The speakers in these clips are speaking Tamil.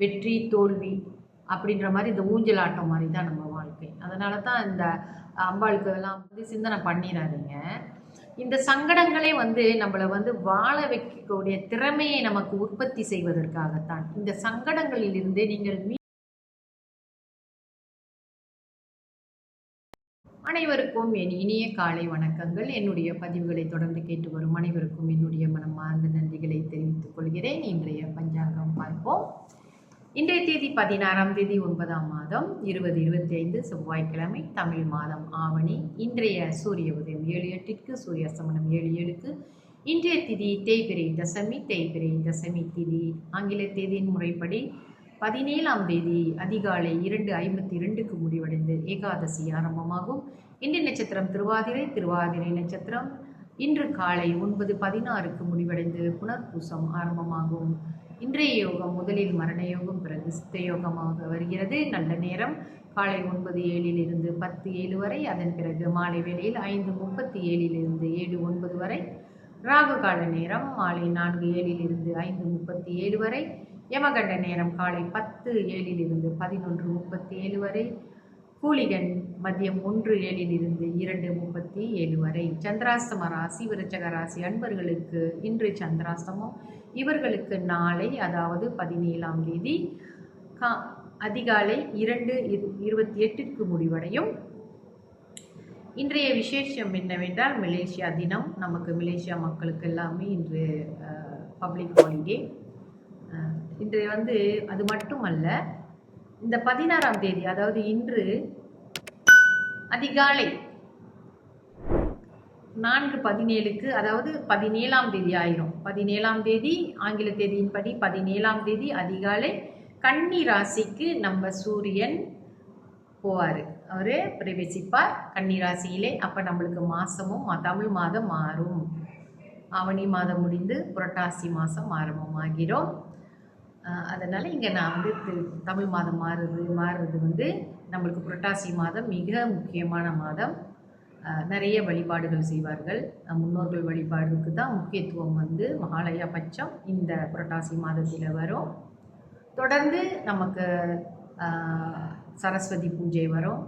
வெற்றி தோல்வி அப்படின்ற மாதிரி இந்த ஊஞ்சல் ஆட்டம் மாதிரி தான் நம்ம வாழ்க்கை. அதனால தான் இந்த அம்பாளுக்கு இதெல்லாம் வந்து சிந்தனை பண்ணிடாதீங்க. இந்த சங்கடங்களே வந்து நம்மளை வந்து வாழ வைக்கக்கூடிய திறமையை நமக்கு உற்பத்தி செய்வதற்காகத்தான். இந்த சங்கடங்களிலிருந்து நீங்கள் மீ அனைவருக்கும் என் இனிய காலை வணக்கங்கள். என்னுடைய பதிவுகளை தொடர்ந்து கேட்டு வரும் அனைவருக்கும் என்னுடைய மனமார்ந்த நன்றிகளை தெரிவித்துக் கொள்கிறேன். இன்றைய பஞ்சாங்கம் பார்ப்போம். இன்றைய தேதி பதினாறாம் தேதி ஒன்பதாம் மாதம் இருபது இருபத்தி ஐந்து செவ்வாய்க்கிழமை தமிழ் மாதம் ஆவணி இன்றைய சூரிய உதயம் ஏழு எட்டிற்கு சூரிய அஸ்தமனம் ஏழு ஏழுக்கு. இன்றைய திதி தேய்பிரை தசமி தேய்பிரை தசமி திதி. ஆங்கில தேதியின் முறைப்படி பதினேழாம் தேதி அதிகாலை இரண்டு ஐம்பத்தி இரண்டுக்கு முடிவடைந்து ஏகாதசி ஆரம்பமாகும். இன்றைய நட்சத்திரம் திருவாதிரை திருவாதிரை நட்சத்திரம். இன்று காலை ஒன்பது பதினாறுக்கு முடிவடைந்து புனர்பூசம் ஆரம்பமாகும். இன்றைய யோகம் முதலில் மரண யோகம் பிறகு சித்த யோகமாக வருகிறது. நல்ல நேரம். காலை ஒன்பது ஏழிலிருந்து பத்து ஏழு வரை அதன் பிறகு மாலை வேளையில் ஐந்து முப்பத்தி ஏழில் இருந்து ஏழு ஒன்பது வரை ராகு கால நேரம் மாலை நான்கு ஏழில் இருந்து ஐந்து முப்பத்தி ஏழு வரை யமகண்ட நேரம் காலை பத்து ஏழிலிருந்து பதினொன்று முப்பத்தி ஏழு வரை கூலிகன் மதியம் ஒன்று ஏழில் இருந்து இரண்டு முப்பத்தி ஏழு வரை. சந்திராஸ்தம ராசி விருச்சக ராசி அன்பர்களுக்கு இன்று சந்திராஸ்தமம் இவர்களுக்கு நாளை அதாவது பதினேழாம் தேதி கா அதிகாலை இரண்டு இரு இருபத்தி எட்டிற்கு முடிவடையும். இன்றைய விசேஷம் என்னவென்றால் மலேசியா தினம். நமக்கு மலேசியா மக்களுக்கு எல்லாமே இன்று பப்ளிக் ஹாலிடே இன்று வந்து அது மட்டுமல்ல இந்த பதினாறாம் தேதி அதாவது இன்று அதிகாலை நான்கு பதினேழுக்கு அதாவது பதினேழாம் தேதி ஆயிரும். பதினேழாம் தேதி ஆங்கில தேதியின்படி பதினேழாம் தேதி அதிகாலை கன்னி ராசிக்கு நம்ம சூரியன் போவார். அவர் பிரவேசிப்பார் கன்னி ராசியிலே. அப்போ நம்மளுக்கு மாதமும் தமிழ் மாதம் மாறும். ஆவணி மாதம் முடிந்து புரட்டாசி மாதம் ஆரம்பமாகிறோம் அதனால் இங்கே நான் வந்து திரு- தமிழ் மாதம் மாறுது மாறுறது வந்து நம்மளுக்கு புரட்டாசி மாதம் மிக முக்கியமான மாதம். நிறைய வழிபாடுகள் செய்வார்கள். முன்னோர்கள் வழிபாடுக்கு தான் முக்கியத்துவம் வந்து மகாலயா பட்சம் இந்த புரட்டாசி மாதத்தில் வரும். தொடர்ந்து நமக்கு சரஸ்வதி பூஜை வரும்.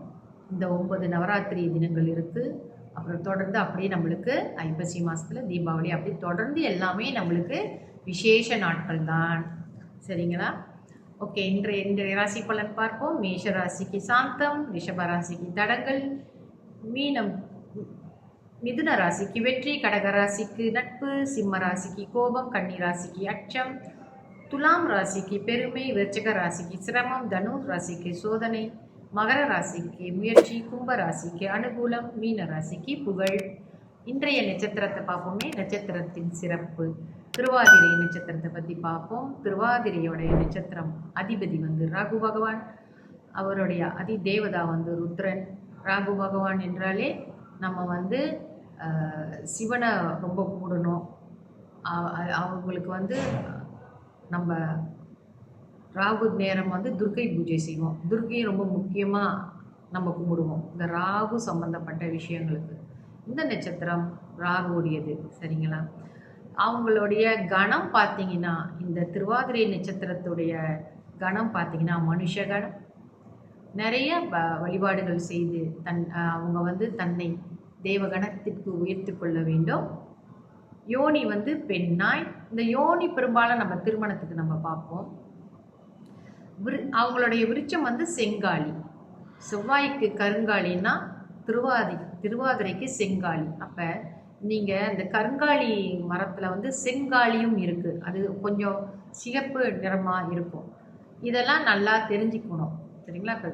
இந்த ஒன்பது நவராத்திரி தினங்கள் இருக்குது அப்புறம் தொடர்ந்து அப்படியே நம்மளுக்கு ஐப்பசி மாதத்தில் தீபாவளி அப்படி தொடர்ந்து எல்லாமே நம்மளுக்கு விசேஷ நாட்கள் தான். சரிங்களா? ஓகே இன்றைய இன்றைய ராசி பலன் பார்ப்போம். மேஷ ராசிக்கு சாந்தம் ரிஷப ராசிக்கு தடங்கள் மீனம் மிதுன ராசிக்கு வெற்றி கடக ராசிக்கு நட்பு சிம்ம ராசிக்கு கோபம் கன்னி ராசிக்கு அச்சம் துலாம் ராசிக்கு பெருமை விருச்சக ராசிக்கு சிரமம் தனு ராசிக்கு சோதனை மகர ராசிக்கு முயற்சி கும்ப ராசிக்கு அனுகூலம் மீன ராசிக்கு புகழ். இன்றைய நட்சத்திரத்தை பார்ப்போமே நட்சத்திரத்தின் சிறப்பு. திருவாதிரை நட்சத்திரத்தை பற்றி பார்ப்போம். திருவாதிரையோடைய நட்சத்திரம் அதிபதி வந்து ராகு பகவான். அவருடைய அதி தேவதா வந்து ருத்ரன். ராகு பகவான் என்றாலே நம்ம வந்து சிவனை ரொம்ப கூடணும் அவங்களுக்கு வந்து நம்ம ராகு நேரம் வந்து துர்க்கை பூஜை செய்வோம். துர்க்கையும் ரொம்ப முக்கியமாக நம்ம கும்பிடுவோம். இந்த ராகு சம்பந்தப்பட்ட விஷயங்களுக்கு. இந்த நட்சத்திரம் ராகுவுடையது. சரிங்களா? அவங்களுடைய கணம் பார்த்தீங்கன்னா இந்த திருவாதிரை நட்சத்திரத்துடைய கணம் பார்த்தீங்கன்னா மனுஷ கணம். நிறைய வ- வழிபாடுகள் செய்து தன் அவங்க வந்து தன்னை தேவகணத்திற்கு உயர்த்து கொள்ள வேண்டும். யோனி வந்து பெண்ணாய் இந்த யோனி பெரும்பாலும் நம்ம திருமணத்துக்கு நம்ம பார்ப்போம். விரு அவங்களுடைய விருட்சம் வந்து செங்காளி செவ்வாய்க்கு கருங்காலின்னா திருவாதி திருவாதிரைக்கு செங்காளி அப்போ நீங்கள் இந்த கருங்காலி மரத்தில் வந்து செங்காலியும் இருக்குது அது கொஞ்சம் சிகப்பு நிறமாக இருக்கும். இதெல்லாம் நல்லா தெரிஞ்சுக்கணும். சரிங்களா இப்போ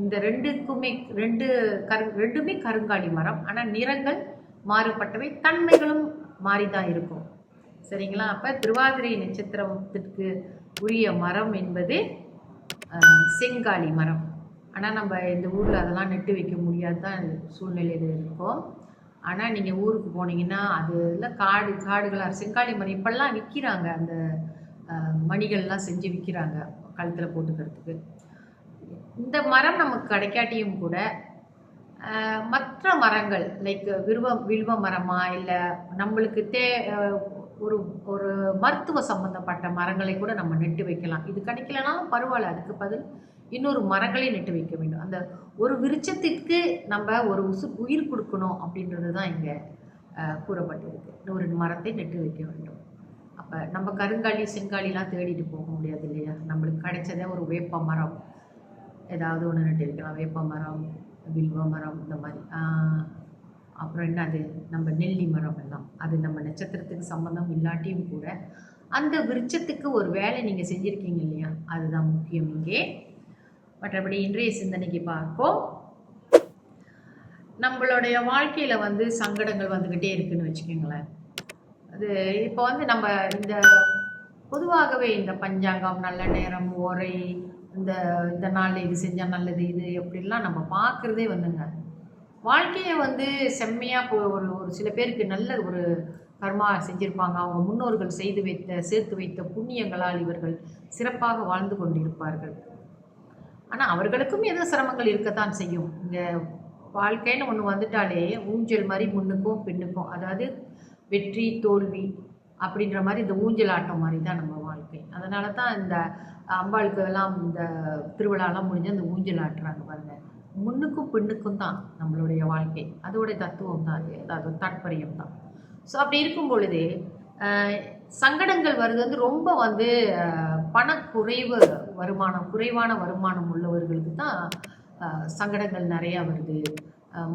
இந்த ரெண்டுக்குமே ரெண்டு கரு ரெண்டுமே கருங்காலி மரம். ஆனால் நிறங்கள் மாறுபட்டவை தன்மைகளும் மாறி தான் இருக்கும். சரிங்களா? அப்போ திருவாதிரை நட்சத்திரத்திற்கு உரிய மரம் என்பது செங்காலி மரம். ஆனால் நம்ம இந்த ஊரில் அதெல்லாம் நட்டு வைக்க முடியாத தான் சூழ்நிலையில் இருக்கும். ஆனால் நீங்கள் ஊருக்கு போனீங்கன்னா அதில் காடு காடுகளாக செங்காலி மரம் இப்பெல்லாம் விற்கிறாங்க அந்த மணிகள்லாம் செஞ்சு விற்கிறாங்க கழுத்தில் போட்டுக்கிறதுக்கு. இந்த மரம் நமக்கு கிடைக்காட்டியும் கூட மற்ற மரங்கள் லைக் வில்வ வில்வ மரமா இல்லை நம்மளுக்கு தே ஒரு ஒரு மருத்துவ சம்பந்தப்பட்ட மரங்களை கூட நம்ம நெட்டு வைக்கலாம். இது கிடைக்கலனாலும் பரவாயில்ல. அதுக்கு பதில் இன்னொரு மரங்களை நட்டு வைக்க வேண்டும். அந்த ஒரு விருட்சத்திற்கு நம்ம ஒரு உசு உயிர் கொடுக்கணும் அப்படின்றது தான் இங்கே கூறப்பட்டிருக்கு. ஒரு மரத்தை நட்டு வைக்க வேண்டும். அப்போ நம்ம கருங்காலி செங்காலிலாம் தேடிட்டு போக முடியாது இல்லையா? நம்மளுக்கு கிடைச்சதே ஒரு வேப்ப மரம். ஏதாவது ஒன்று நட்டு இருக்கலாம் வேப்ப மரம் வில்வ மரம் இந்த மாதிரி. அப்புறம் என்னது? நம்ம நெல்லி மரம் எல்லாம். அது நம்ம நட்சத்திரத்துக்கு சம்மந்தம் இல்லாட்டியும் கூட அந்த விருட்சத்துக்கு ஒரு வேலை நீங்கள் செஞ்சுருக்கீங்க இல்லையா? அதுதான் முக்கியம் இங்கே. மற்றபடி இன்றைய சிந்தனைக்கு பார்ப்போம். நம்மளுடைய வாழ்க்கையில் வந்து சங்கடங்கள் வந்துக்கிட்டே இருக்குன்னு வச்சுக்கோங்களேன். அது இப்போ வந்து நம்ம இந்த பொதுவாகவே இந்த பஞ்சாங்கம் நல்ல நேரம் ஓரை இந்த இந்த நாள் இது செஞ்சால் நல்லது இது எப்படிலாம் நம்ம பார்க்குறதே வந்துங்க. வாழ்க்கையை வந்து செம்மையாக இப்போ ஒரு ஒரு சில பேருக்கு நல்ல ஒரு கர்மா செஞ்சுருப்பாங்க. அவங்க முன்னோர்கள் செய்து வைத்த சேர்த்து வைத்த புண்ணியங்களால் இவர்கள் சிறப்பாக வாழ்ந்து கொண்டிருப்பார்கள். ஆனால் அவர்களுக்கும் ஏதோ சிரமங்கள் இருக்கத்தான் செய்யும். இங்கே வாழ்க்கைன்னு ஒன்று வந்துட்டாலே ஊஞ்சல் மாதிரி முன்னுக்கும் பின்னுக்கும். அதாவது வெற்றி தோல்வி அப்படின்ற மாதிரி இந்த ஊஞ்சல் ஆட்டம் மாதிரி தான் நம்ம வாழ்க்கை. அதனால தான் இந்த அம்பாளுக்கு எல்லாம் இந்த திருவிழாலாம் முடிஞ்சு அந்த ஊஞ்சல் ஆட்டுறாங்க பாருங்க. முன்னுக்கும் பின்னுக்கும் தான் நம்மளுடைய வாழ்க்கை. அதோடைய தத்துவம் தான் அது. அது தாற்பயம் தான். ஸோ அப்படி இருக்கும் பொழுது சங்கடங்கள் வருது வந்து ரொம்ப வந்து பணக்குறைவு வருமானம் குறைவான வருமானம் உள்ளவர்களுக்கு தான் சங்கடங்கள் நிறையா வருது.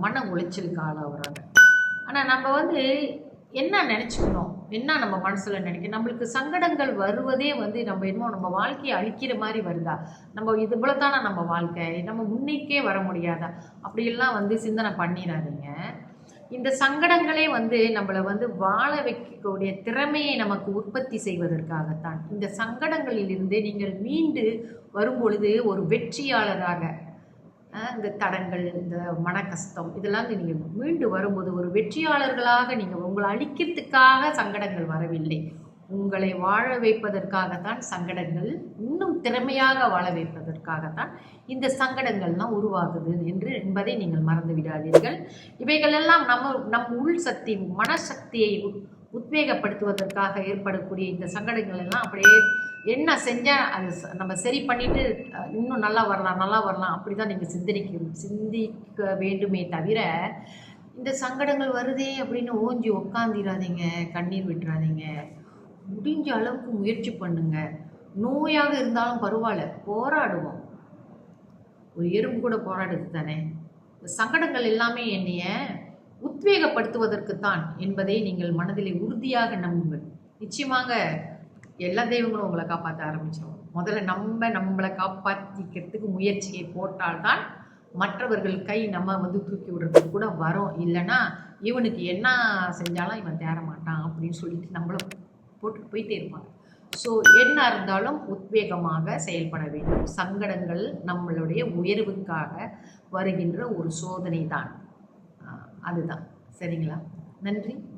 மன உளைச்சலுக்கு ஆளாகிறாங்க. ஆனால் நம்ம வந்து என்ன நினச்சிக்கணும்? என்ன நம்ம மனசில் நினைக்க நம்மளுக்கு சங்கடங்கள் வருவதே வந்து நம்ம என்னமோ நம்ம வாழ்க்கையை அழிக்கிற மாதிரி வருதா? நம்ம இது தானே நம்ம வாழ்க்கை? நம்ம முன்னைக்கே வர முடியாதா? அப்படியெல்லாம் வந்து சிந்தனை பண்ணிடாதீங்க. இந்த சங்கடங்களே வந்து நம்மளை வந்து வாழ வைக்கக்கூடிய திறமையை நமக்கு உற்பத்தி செய்வதற்காகத்தான். இந்த சங்கடங்களிலிருந்து நீங்கள் மீண்டு வரும்பொழுது ஒரு வெற்றியாளராக இந்த தடங்கள் இந்த மன கஷ்டம் இதெல்லாம் நீங்கள் மீண்டு வரும்போது ஒரு வெற்றியாளர்களாக நீங்கள் உங்களை அழிக்கிறதுக்காக சங்கடங்கள் வரவில்லை. உங்களை வாழ வைப்பதற்காகத்தான் சங்கடங்கள் இன்னும் திறமையாக வாழ வைப்பதற்காகத்தான் இந்த சங்கடங்கள்லாம் உருவாகுது என்று என்பதை நீங்கள் மறந்து விடாதீர்கள் இவைகளெல்லாம் நம்ம நம் உள் சக்தி மனசக்தியை உத்வேகப்படுத்துவதற்காக ஏற்படக்கூடிய இந்த சங்கடங்கள் எல்லாம் அப்படியே என்ன செஞ்சால் அது நம்ம சரி பண்ணிட்டு இன்னும் நல்லா வரலாம் நல்லா வரலாம் அப்படி தான் நீங்கள் சிந்தனைக்கு சிந்திக்க வேண்டுமே தவிர இந்த சங்கடங்கள் வருதே அப்படின்னு ஓஞ்சி உக்காந்திராதீங்க கண்ணீர் விட்டுறாதீங்க. முடிஞ்ச அளவுக்கு முயற்சி பண்ணுங்க. நோயாக இருந்தாலும் பரவாயில்ல போராடுவோம். ஒரு எறும்பு கூட போராடுது தானே இந்த சங்கடங்கள் எல்லாமே என்னைய உத்வேகப்படுத்துவதற்குத்தான் என்பதை நீங்கள் மனதிலே உறுதியாக நம்புங்கள். நிச்சயமாக எல்லா தெய்வங்களும் உங்களை காப்பாற்ற ஆரம்பிச்சிடும் முதல்ல நம்ம நம்மளை காப்பாற்றிக்கிறதுக்கு முயற்சியை போட்டால்தான் மற்றவர்கள் கை நம்ம வந்து தூக்கி விடுறதுக்கு கூட வரும். இல்லைன்னா இவனுக்கு என்ன செஞ்சாலும் இவன் தேர மாட்டான் அப்படின்னு சொல்லிட்டு நம்மளை போட்டுட்டு போயிட்டே இருப்பாங்க. ஸோ என்ன இருந்தாலும் உத்வேகமாக செயல்பட வேண்டும். சங்கடங்கள் நம்மளுடைய உயர்வுக்காக வருகின்ற ஒரு சோதனை தான் அதுதான். சரிங்களா? நன்றி.